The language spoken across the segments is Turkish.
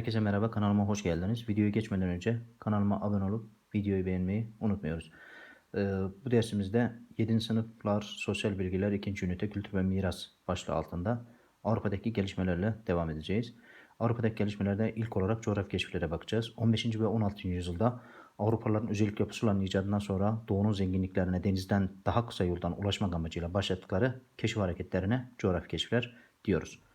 Herkese merhaba kanalıma hoş geldiniz. Videoya geçmeden önce kanalıma abone olup videoyu beğenmeyi unutmuyoruz. Ee, bu dersimizde 7. sınıflar sosyal bilgiler 2. ünite kültür ve miras başlığı altında Avrupa'daki gelişmelerle devam edeceğiz. Avrupa'daki gelişmelerde ilk olarak coğrafi keşiflere bakacağız. 15. ve 16. yüzyılda Avrupalıların özellikle pusulanın icadından sonra doğunun zenginliklerine denizden daha kısa yoldan ulaşmak amacıyla başlattıkları keşif hareketlerine coğrafi keşifler diyoruz.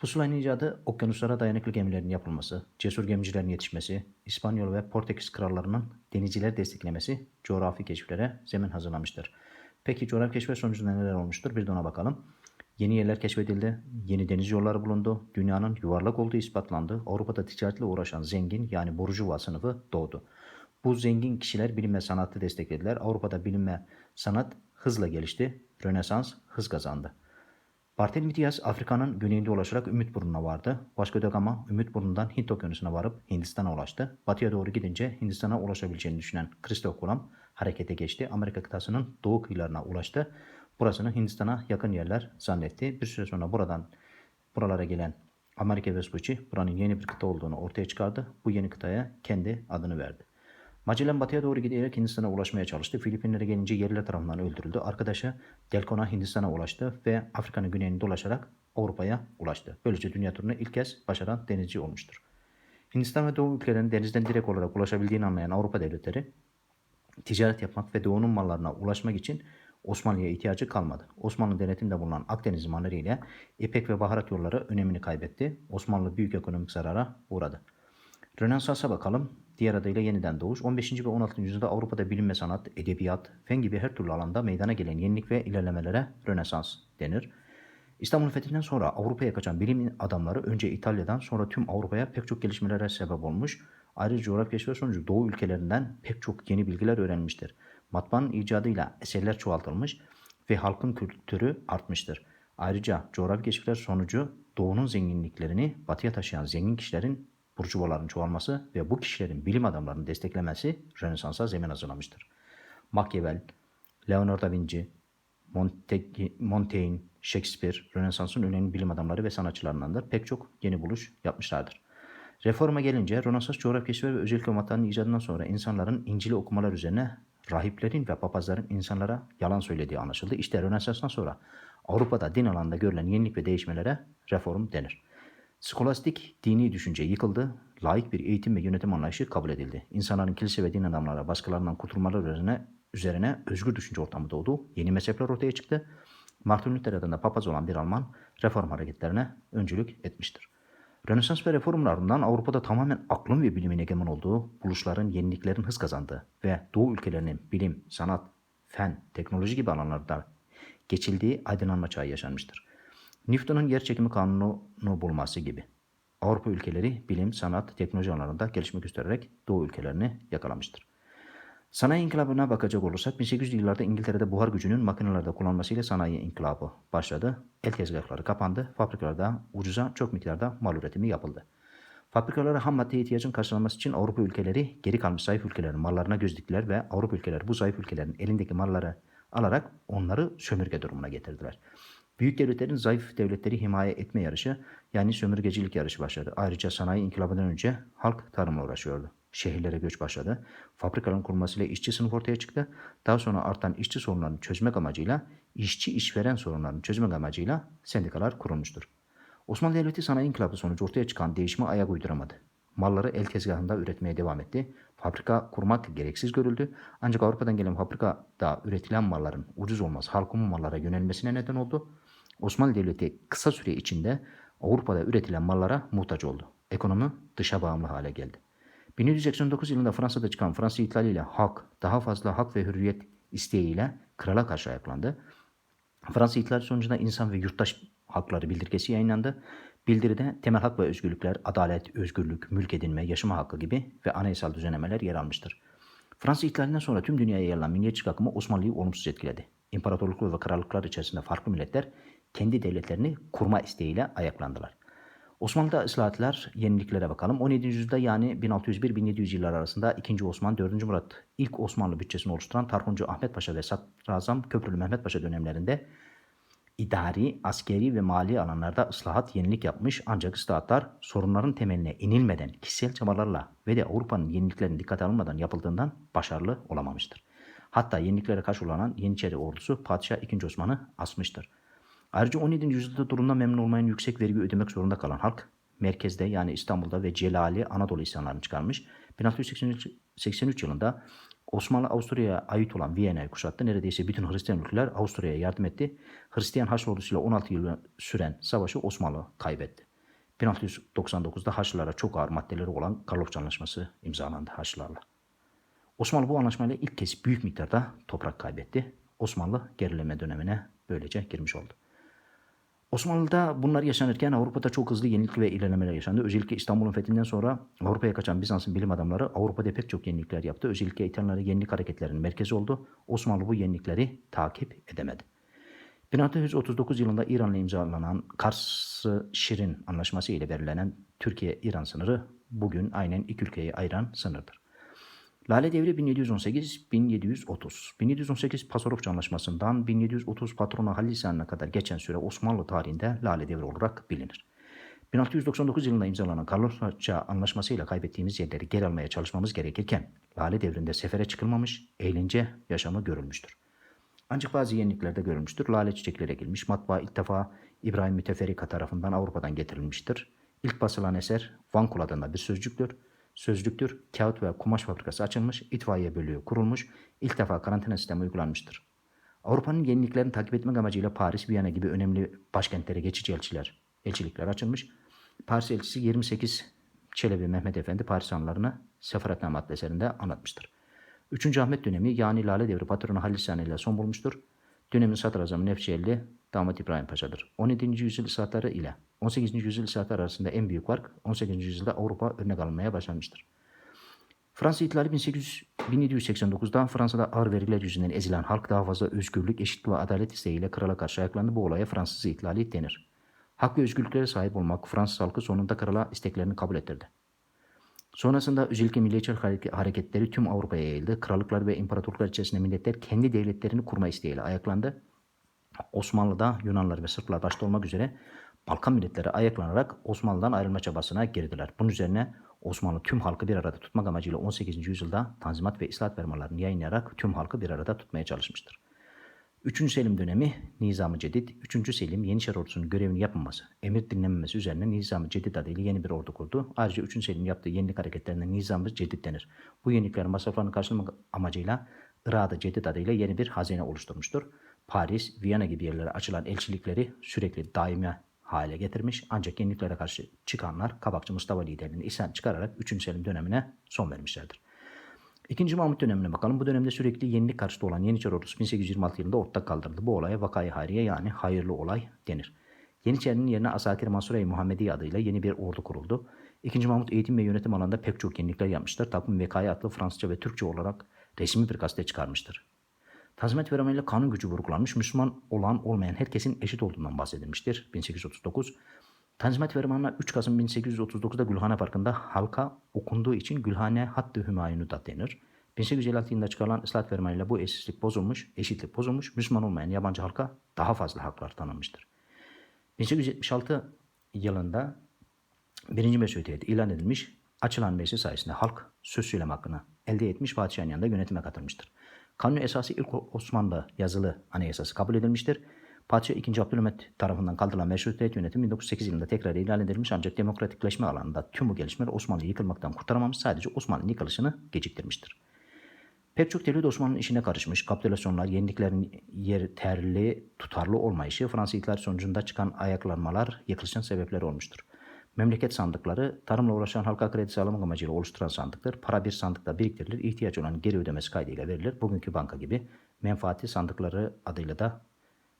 Pusulanın icadı okyanuslara dayanıklı gemilerin yapılması, cesur gemicilerin yetişmesi, İspanyol ve Portekiz krallarının denizciler desteklemesi coğrafi keşiflere zemin hazırlamıştır. Peki coğrafi keşifler sonucunda neler olmuştur? Bir de ona bakalım. Yeni yerler keşfedildi, yeni deniz yolları bulundu, dünyanın yuvarlak olduğu ispatlandı, Avrupa'da ticaretle uğraşan zengin yani burjuva sınıfı doğdu. Bu zengin kişiler bilim ve sanatı desteklediler. Avrupa'da bilim ve sanat hızla gelişti, Rönesans hız kazandı. Barthélemy Diaz Afrika'nın güneyinde ulaşarak Ümitburnu'na vardı. Vasco da Gama Ümitburnu'ndan Hint Okyanusu'na varıp Hindistan'a ulaştı. Batıya doğru gidince Hindistan'a ulaşabileceğini düşünen Christoph Kolomb harekete geçti. Amerika kıtasının doğu kıyılarına ulaştı. Burasını Hindistan'a yakın yerler zannetti. Bir süre sonra buradan buralara gelen Amerika Vespucci buranın yeni bir kıta olduğunu ortaya çıkardı. Bu yeni kıtaya kendi adını verdi. Magellan batıya doğru giderek Hindistan'a ulaşmaya çalıştı. Filipinlere gelince yerliler tarafından öldürüldü. Arkadaşı Delcona Hindistan'a ulaştı ve Afrika'nın güneyini dolaşarak Avrupa'ya ulaştı. Böylece dünya turunu ilk kez başaran denizci olmuştur. Hindistan ve Doğu ülkelerinin denizden direkt olarak ulaşabildiğini anlayan Avrupa devletleri ticaret yapmak ve Doğu'nun mallarına ulaşmak için Osmanlı'ya ihtiyacı kalmadı. Osmanlı denetimde bulunan Akdeniz limanları ile İpek ve baharat yolları önemini kaybetti. Osmanlı büyük ekonomik zarara uğradı. Rönesans'a bakalım. Diğer adıyla yeniden doğuş. 15. ve 16. yüzyılda Avrupa'da bilim ve sanat, edebiyat, fen gibi her türlü alanda meydana gelen yenilik ve ilerlemelere Rönesans denir. İstanbul fethinden sonra Avrupa'ya kaçan bilim adamları önce İtalya'dan sonra tüm Avrupa'ya pek çok gelişmelere sebep olmuş. Ayrıca coğrafi keşifler sonucu Doğu ülkelerinden pek çok yeni bilgiler öğrenmiştir. Matbaanın icadıyla eserler çoğaltılmış ve halkın kültürü artmıştır. Ayrıca coğrafi keşifler sonucu Doğu'nun zenginliklerini batıya taşıyan zengin kişilerin burjuvaların çoğalması ve bu kişilerin bilim adamlarını desteklemesi Rönesans'a zemin hazırlamıştır. Machiavelli, Leonardo da Vinci, Montaigne, Shakespeare, Rönesans'ın önemli bilim adamları ve sanatçılarındandır. Pek çok yeni buluş yapmışlardır. Reforma gelince Rönesans keşifler ve özellikle matbaanın icadından sonra insanların İncil'i okumalar üzerine rahiplerin ve papazların insanlara yalan söylediği anlaşıldı. İşte Rönesans'tan sonra Avrupa'da din alanında görülen yenilik ve değişmelere reform denir. Skolastik dini düşünce yıkıldı, laik bir eğitim ve yönetim anlayışı kabul edildi. İnsanların kilise ve din adamlara baskılarından kurtulmaları üzerine, üzerine özgür düşünce ortamı doğdu. Yeni mezhepler ortaya çıktı. Martin Luther adında papaz olan bir Alman reform hareketlerine öncülük etmiştir. Rönesans ve reformun ardından Avrupa'da tamamen aklın ve bilimin egemen olduğu, buluşların, yeniliklerin hız kazandığı ve Doğu ülkelerinin bilim, sanat, fen, teknoloji gibi alanlarda geçildiği aydınlanma çağı yaşanmıştır. Newton'un yer çekimi kanunu bulması gibi. Avrupa ülkeleri bilim, sanat, teknoloji alanlarında gelişme göstererek Doğu ülkelerini yakalamıştır. Sanayi inkılabına bakacak olursak 1800'lü yıllarda İngiltere'de buhar gücünün makinelerde kullanılmasıyla sanayi inkılabı başladı. El tezgahları kapandı. Fabrikalarda ucuza çok miktarda mal üretimi yapıldı. Fabrikalara ham madde ihtiyacın karşılanması için Avrupa ülkeleri geri kalmış zayıf ülkelerin mallarına göz diktiler ve Avrupa ülkeleri bu zayıf ülkelerin elindeki malları alarak onları sömürge durumuna getirdiler. Büyük devletlerin zayıf devletleri himaye etme yarışı yani sömürgecilik yarışı başladı. Ayrıca sanayi inkılabından önce halk tarımla uğraşıyordu. Şehirlere göç başladı. Fabrikaların kurulmasıyla işçi sınıf ortaya çıktı. Daha sonra artan işçi sorunlarını çözmek amacıyla, işçi işveren sorunlarını çözmek amacıyla sendikalar kurulmuştur. Osmanlı Devleti sanayi inkılabı sonucu ortaya çıkan değişime ayak uyduramadı. Malları el tezgahında üretmeye devam etti. Fabrika kurmak gereksiz görüldü. Ancak Avrupa'dan gelen fabrikada üretilen malların ucuz olması halkın mallara yönelmesine neden oldu. Osmanlı Devleti kısa süre içinde Avrupa'da üretilen mallara muhtaç oldu. Ekonomi dışa bağımlı hale geldi. 1789 yılında Fransa'da çıkan Fransız ile halk daha fazla hak ve hürriyet isteğiyle krala karşı ayaklandı. Fransız İhlali sonucunda insan ve yurttaş hakları bildirgesi yayınlandı. Bildiride temel hak ve özgürlükler, adalet, özgürlük, mülk edinme, yaşama hakkı gibi ve anayasal düzenlemeler yer almıştır. Fransız İhlalinden sonra tüm dünyaya yayılan milliyetçilik akımı Osmanlı'yı olumsuz etkiledi. İmparatorluklar ve krallıklar içerisinde farklı milletler kendi devletlerini kurma isteğiyle ayaklandılar. Osmanlı'da ıslahatlar, yeniliklere bakalım. 17. yüzyılda yani 1601-1700 yıllar arasında 2. Osman, 4. Murat ilk Osmanlı bütçesini oluşturan Tarhuncu Ahmet Paşa ve Sadrazam Köprülü Mehmet Paşa dönemlerinde idari, askeri ve mali alanlarda ıslahat yenilik yapmış ancak ıslahatlar sorunların temeline inilmeden kişisel çabalarla ve de Avrupa'nın yeniliklerinin dikkate alınmadan yapıldığından başarılı olamamıştır. Hatta yeniliklere karşı olan Yeniçeri ordusu Padişah II. Osman'ı asmıştır. Ayrıca 17. yüzyılda durumdan memnun olmayan yüksek vergi ödemek zorunda kalan halk merkezde yani İstanbul'da ve Celali Anadolu isyanlarını çıkarmış. 1683 yılında Osmanlı Avusturya'ya ait olan Viyana'yı kuşattı. Neredeyse bütün Hristiyan ülkeler Avusturya'ya yardım etti. Hristiyan Haçlı ordusuyla 16 yıl süren savaşı Osmanlı kaybetti. 1699'da Haçlılara çok ağır maddeleri olan Karlofça Anlaşması imzalandı Haçlılarla. Osmanlı bu anlaşmayla ilk kez büyük miktarda toprak kaybetti. Osmanlı gerileme dönemine böylece girmiş oldu. Osmanlı'da bunlar yaşanırken Avrupa'da çok hızlı yenilik ve ilerlemeler yaşandı. Özellikle İstanbul'un fethinden sonra Avrupa'ya kaçan Bizans'ın bilim adamları Avrupa'da pek çok yenilikler yaptı. Özellikle İtalyanların yenilik hareketlerinin merkezi oldu. Osmanlı bu yenilikleri takip edemedi. 1639 yılında İran'la imzalanan Kars-ı Şirin anlaşması ile belirlenen Türkiye-İran sınırı bugün aynen iki ülkeyi ayıran sınırdır. Lale Devri 1718-1730. 1718 Pasarofça Anlaşması'ndan 1730 Patrona Halil İsyanı'na kadar geçen süre Osmanlı tarihinde Lale Devri olarak bilinir. 1699 yılında imzalanan Karlofça Anlaşması ile kaybettiğimiz yerleri geri almaya çalışmamız gerekirken Lale Devri'nde sefere çıkılmamış, eğlence yaşamı görülmüştür. Ancak bazı yeniliklerde görülmüştür. Lale çiçekleri ekilmiş. Matbaa ilk defa İbrahim Müteferrika tarafından Avrupa'dan getirilmiştir. İlk basılan eser Vankul adında bir sözcüktür sözlüktür. Kağıt ve kumaş fabrikası açılmış, itfaiye bölüğü kurulmuş, ilk defa karantina sistemi uygulanmıştır. Avrupa'nın yeniliklerini takip etmek amacıyla Paris, Viyana gibi önemli başkentlere geçici elçiler, elçilikler açılmış. Paris elçisi 28 Çelebi Mehmet Efendi Paris anılarını Sefaretname adlı eserinde anlatmıştır. 3. Ahmet dönemi yani Lale Devri patronu Halil Sani ile son bulmuştur. Dönemin sadrazamı Nefçeli Damat İbrahim Paşa'dır. 17. yüzyıl saatleri ile 18. yüzyıl saatleri arasında en büyük fark 18. yüzyılda Avrupa örnek almaya başlamıştır. Fransız İhtilali 1789'da Fransa'da ağır vergiler yüzünden ezilen halk daha fazla özgürlük, eşitlik ve adalet isteğiyle krala karşı ayaklandı. Bu olaya Fransız İhtilali denir. Hak ve özgürlüklere sahip olmak Fransız halkı sonunda krala isteklerini kabul ettirdi. Sonrasında özellikle milliyetçi hareketleri tüm Avrupa'ya yayıldı. Krallıklar ve imparatorluklar içerisinde milletler kendi devletlerini kurma isteğiyle ayaklandı. Osmanlı'da Yunanlar ve Sırplar başta olmak üzere Balkan milletleri ayaklanarak Osmanlı'dan ayrılma çabasına girdiler. Bunun üzerine Osmanlı tüm halkı bir arada tutmak amacıyla 18. yüzyılda Tanzimat ve İslahat fermanlarını yayınlayarak tüm halkı bir arada tutmaya çalışmıştır. 3. Selim dönemi Nizam-ı Cedid, 3. Selim Yeniçeri ordusunun görevini yapmaması, emir dinlenmemesi üzerine Nizam-ı Cedid adıyla yeni bir ordu kurdu. Ayrıca 3. Selim yaptığı yenilik hareketlerine Nizam-ı Cedid denir. Bu yeniliklerin masraflarını karşılamak amacıyla Irak'da Cedid adıyla yeni bir hazine oluşturmuştur. Paris, Viyana gibi yerlere açılan elçilikleri sürekli daimi hale getirmiş ancak yeniliklere karşı çıkanlar Kabakçı Mustafa liderliğinde isyan çıkararak 3. Selim dönemine son vermişlerdir. İkinci Mahmut dönemine bakalım. Bu dönemde sürekli yenilik karşıtı olan Yeniçeri ordusu 1826 yılında ortak kaldırıldı. Bu olaya Vakayı Hariye yani hayırlı olay denir. Yeniçerinin yerine Asakir Mansure-i Muhammedi adıyla yeni bir ordu kuruldu. İkinci Mahmut eğitim ve yönetim alanında pek çok yenilikler yapmıştır. Takvim Vekayı adlı Fransızca ve Türkçe olarak resmi bir gazete çıkarmıştır. Tazminat vermeyle kanun gücü vurgulanmış, Müslüman olan olmayan herkesin eşit olduğundan bahsedilmiştir. 1839. Tanzimat Fermanı'na 3 Kasım 1839'da Gülhane Parkı'nda halka okunduğu için Gülhane Hattı Hümayun'u da denir. 1856 yılında çıkarılan ıslahat fermanıyla bu eşitlik bozulmuş, eşitlik bozulmuş, Müslüman olmayan yabancı halka daha fazla haklar tanınmıştır. 1876 yılında birinci meşrutiyet ilan edilmiş, açılan meclis sayesinde halk söz söyleme hakkını elde etmiş, padişahın yanında yönetime katılmıştır. Kanun esası ilk Osmanlı yazılı anayasası kabul edilmiştir. Padişah 2. Abdülhamit tarafından kaldırılan meşrutiyet yönetimi 1908 yılında tekrar ilan edilmiş ancak demokratikleşme alanında tüm bu gelişmeler Osmanlı'yı yıkılmaktan kurtaramamış sadece Osmanlı'nın yıkılışını geciktirmiştir. Pek çok devlet Osmanlı'nın işine karışmış. Kapitülasyonlar, yeniliklerin yeterli, tutarlı olmayışı, Fransız ihtilali sonucunda çıkan ayaklanmalar yıkılışın sebepleri olmuştur. Memleket sandıkları tarımla uğraşan halka kredi sağlamak amacıyla oluşturan sandıktır. Para bir sandıkta biriktirilir, ihtiyaç olan geri ödemesi kaydıyla verilir. Bugünkü banka gibi menfaati sandıkları adıyla da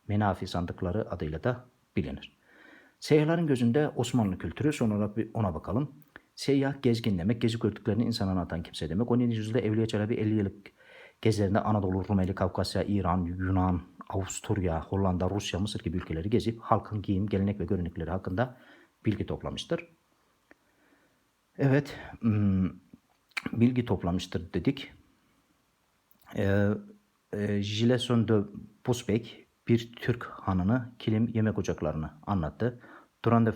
menafi sandıkları adıyla da bilinir. Seyyahların gözünde Osmanlı kültürü son bir ona bakalım. Seyyah gezgin demek, gezi gördüklerini insana anlatan kimse demek. 17. yüzyılda Evliya Çelebi 50 yıllık gezilerinde Anadolu, Rumeli, Kafkasya, İran, Yunan, Avusturya, Hollanda, Rusya, Mısır gibi ülkeleri gezip halkın giyim, gelenek ve görenekleri hakkında bilgi toplamıştır. Evet, hmm, bilgi toplamıştır dedik. Ee, e, Gileson de Pusbek bir Türk hanını, kilim, yemek ocaklarını anlattı. Duran de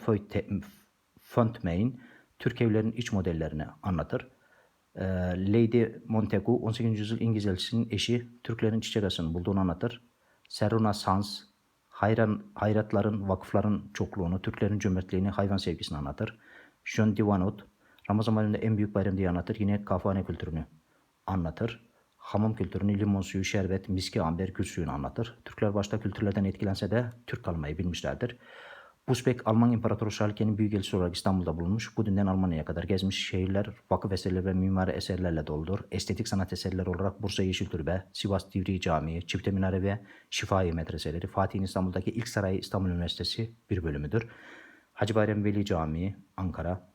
Fontmain, Türk evlerin iç modellerini anlatır. Ee, Lady Montagu 18. yüzyıl İngiliz elçisinin eşi Türklerin çiçek asını bulduğunu anlatır. Seruna Sans, hayran, hayratların, vakıfların çokluğunu, Türklerin cömertliğini, hayvan sevgisini anlatır. John Divanot, Ramazan ayında en büyük bayram diye anlatır. Yine kafane kültürünü anlatır. Hamam kültürünü, limon suyu, şerbet, miski, amber, gül suyunu anlatır. Türkler başta kültürlerden etkilense de Türk kalmayı bilmişlerdir. Busbek, Alman İmparatoru Şarlike'nin büyükelçisi olarak İstanbul'da bulunmuş. Bu dünden Almanya'ya kadar gezmiş. Şehirler vakıf eserleri ve mimari eserlerle doludur. Estetik sanat eserleri olarak Bursa Yeşil Türbe, Sivas Divriği Camii, Çifte Minare ve Şifahi medreseleri, Fatih'in İstanbul'daki ilk sarayı İstanbul Üniversitesi bir bölümüdür. Hacı Bayram Veli Camii, Ankara,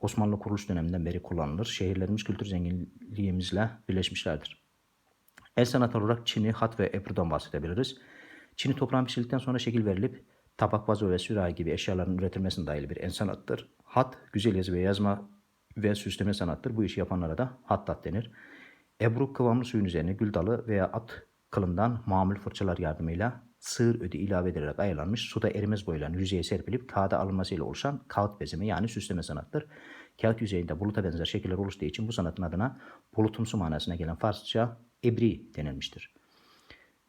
Osmanlı kuruluş döneminden beri kullanılır. Şehirlerimiz kültür zenginliğimizle birleşmişlerdir. El sanatı olarak Çin'i, hat ve ebrudan bahsedebiliriz. Çin'i toprağın pişirdikten sonra şekil verilip tabak, vazo ve sürahi gibi eşyaların üretilmesine dair bir sanattır. Hat, güzel yazı ve yazma ve süsleme sanattır. Bu işi yapanlara da hattat denir. Ebru kıvamlı suyun üzerine gül dalı veya at kılından mamul fırçalar yardımıyla sığır ödü ilave edilerek ayarlanmış suda erimez boylanan yüzeye serpilip kağıda alınmasıyla oluşan kağıt bezeme yani süsleme sanattır. Kağıt yüzeyinde buluta benzer şekiller oluştuğu için bu sanatın adına bulutumsu manasına gelen Farsça ebri denilmiştir.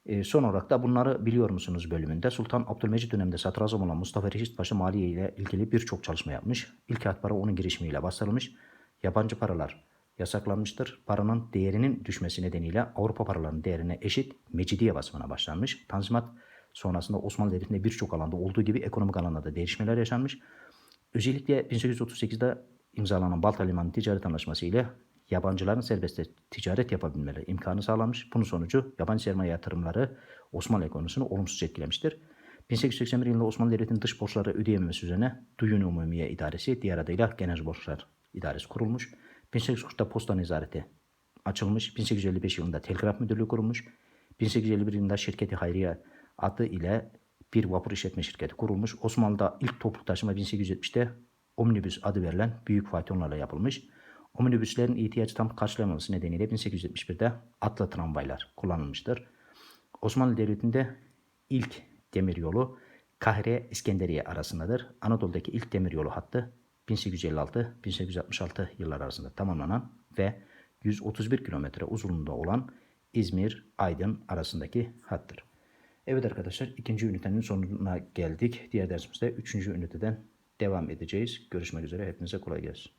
E, son olarak da bunları biliyor musunuz bölümünde Sultan Abdülmecit döneminde sadrazam olan Mustafa Reşit Paşa maliye ile ilgili birçok çalışma yapmış. İlk kağıt para onun girişimiyle bastırılmış. Yabancı paralar yasaklanmıştır. Paranın değerinin düşmesi nedeniyle Avrupa paralarının değerine eşit Mecidiye basımına başlanmış. Tanzimat sonrasında Osmanlı Devleti'nde birçok alanda olduğu gibi ekonomik alanda da değişmeler yaşanmış. Özellikle 1838'de imzalanan Balta Limanı Ticaret Anlaşması ile yabancıların serbest ticaret yapabilmeleri imkanı sağlanmış. Bunun sonucu yabancı sermaye yatırımları Osmanlı ekonomisini olumsuz etkilemiştir. 1881 yılında Osmanlı Devleti'nin dış borçları ödeyememesi üzerine Duyun Umumiye İdaresi, diğer adıyla Genel Borçlar İdaresi kurulmuş. 1840'da posta nezareti açılmış. 1855 yılında telgraf müdürlüğü kurulmuş. 1851 yılında şirketi Hayriye adı ile bir vapur işletme şirketi kurulmuş. Osmanlı'da ilk toplu taşıma 1870'te omnibüs adı verilen büyük faytonlarla yapılmış. Omnibüslerin ihtiyacı tam karşılayamaması nedeniyle 1871'de atlı tramvaylar kullanılmıştır. Osmanlı Devleti'nde ilk demiryolu Kahire İskenderiye arasındadır. Anadolu'daki ilk demiryolu hattı 1856-1866 yıllar arasında tamamlanan ve 131 kilometre uzunluğunda olan İzmir-Aydın arasındaki hattır. Evet arkadaşlar ikinci ünitenin sonuna geldik. Diğer dersimizde üçüncü üniteden devam edeceğiz. Görüşmek üzere. Hepinize kolay gelsin.